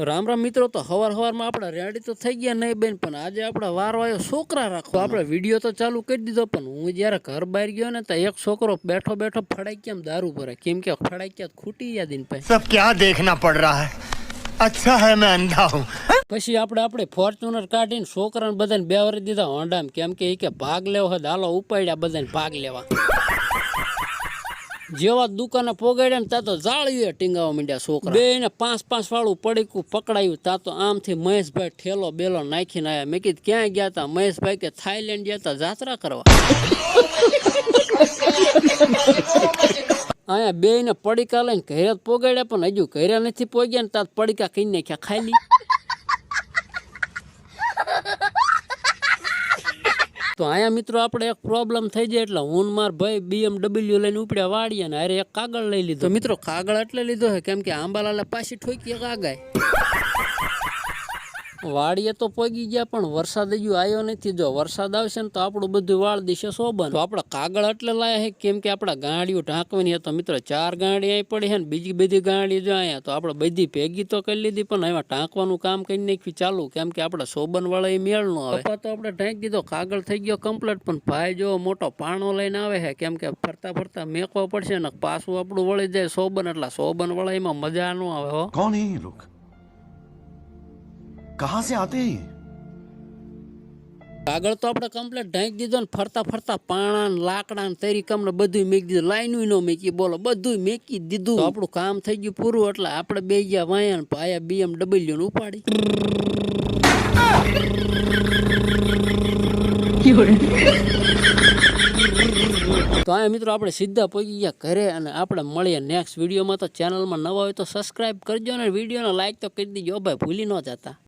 રામ રામ મિત્રો તો હવાર હવારમાં આપણે રેડી તો થઈ ગયા નહીં બેન પણ આજે આપણે વારો આવ્યો છોકરા રાખો આપણે વીડિયો તો ચાલુ કરી દીધો પણ હું જ્યારે ઘર બહાર ગયો ને તો એક છોકરો બેઠો બેઠો ફડાઈ કેમ દારૂ ભરે? કેમ કે ફડાઈ ક્યાં ખૂટી ગયા દિન પછી સબ ક્યાં દેખના પડ રહા હૈ? અચ્છા હૈ મેં અંધા હું. પછી આપણે આપણે ફોર્ચ્યુનર કાઢીને છોકરાને બધાને બે બેવરી દીધા હોન્ડામાં કેમ કે એ કે ભાગ લેવો હોય હાલો ઉપાડ્યા બધાને ભાગ લેવા. જેવા દુકાને પોગાડ્યા ને ત્યાં તો જાળીએ ટીંગાવા માંડ્યા છોકરા. બે ને પાંચ પાંચ વાળું પડીકું પકડાયું ત્યાં તો આમથી મહેશભાઈ ઠેલો બેલો નાખીને આવ્યા મેં કીધું ક્યાં ગયા તા? મહેશભાઈ કે થાઈલેન્ડ ગયા તા જાત્રા કરવા. અહીંયા બે ને પડીકા લઈને ઘરે જ પોગાડ્યા પણ હજુ ઘરે નથી પોગ્યા ને ત્યાં પડીકા કઈ નાખ્યા ખાલી. તો અહીંયા મિત્રો આપણે એક પ્રોબ્લેમ થઈ જાય એટલે હું માર ભાઈ બીએમડબલ્યુ લઈને ઉપડ્યા વાળીએ ને અરે એક કાગળ લઈ લીધો. મિત્રો કાગળ એટલે લીધો છે, કેમ કે આંબાલાલે પાછી ઠોકી એક વાડીએ તો પોગી ગયા પણ વરસાદ હજુ આવ્યો નથી. જો વરસાદ આવશે ને તો આપણું બધું વાળ દિશે શોભન તો આપણે કાગળ એટલે લાયા છે કેમ કે આપણા ગાંડીઓ ઢાંકવાની તો મિત્ર ચાર ગાંડી અહીં પડી છે ને બીજી બધી ગાંડી જો અહીંયા તો આપણે બધી ભેગી તો કરી લીધી પણ એમાં ઢાંકવાનું કામ કરી નાખ્યું ચાલુ. કેમ કે આપણે શોભન વાળા એ મેળ નો આવે. તો આપણે ઢાંકી દીધો કાગળ થઈ ગયો કમ્પ્લેટ પણ ભાઈ જો મોટો પાણો લઈને આવે છે કેમ કે ફરતા ફરતા મેકવો પડશે ને પાછું આપણું વળી જાય શોભન એટલે શોભન વાળા એમાં મજા ન આવે કોણ એ લોકો? कहां से आते हैं ये? કાગળ તો આપણે કમ્પ્લીટ ઢાંકી દીધો ને ફરતા ફરતા પાણા ને લાકડા ને તરીકમ ને બધું મેકી દીધું લાઈનું નો મેકી બોલો બધું મેકી દીધું તો આપણું કામ થઈ ગયું પૂરું એટલે આપણે બે ગયા વાયા ને પાયા બીએમડબલ્યુ ને ઉપાડી તો આ મિત્રો આપણે સીધા પહોંચી ગયા ઘરે અને આપણે મળીએ નેક્સ્ટ વિડીયોમાં તો ચેનલમાં નવા હોય તો સબસ્ક્રાઇબ કરજો અને વિડીયોને લાઈક તો કરી દીજો ભાઈ ભૂલી ન જતા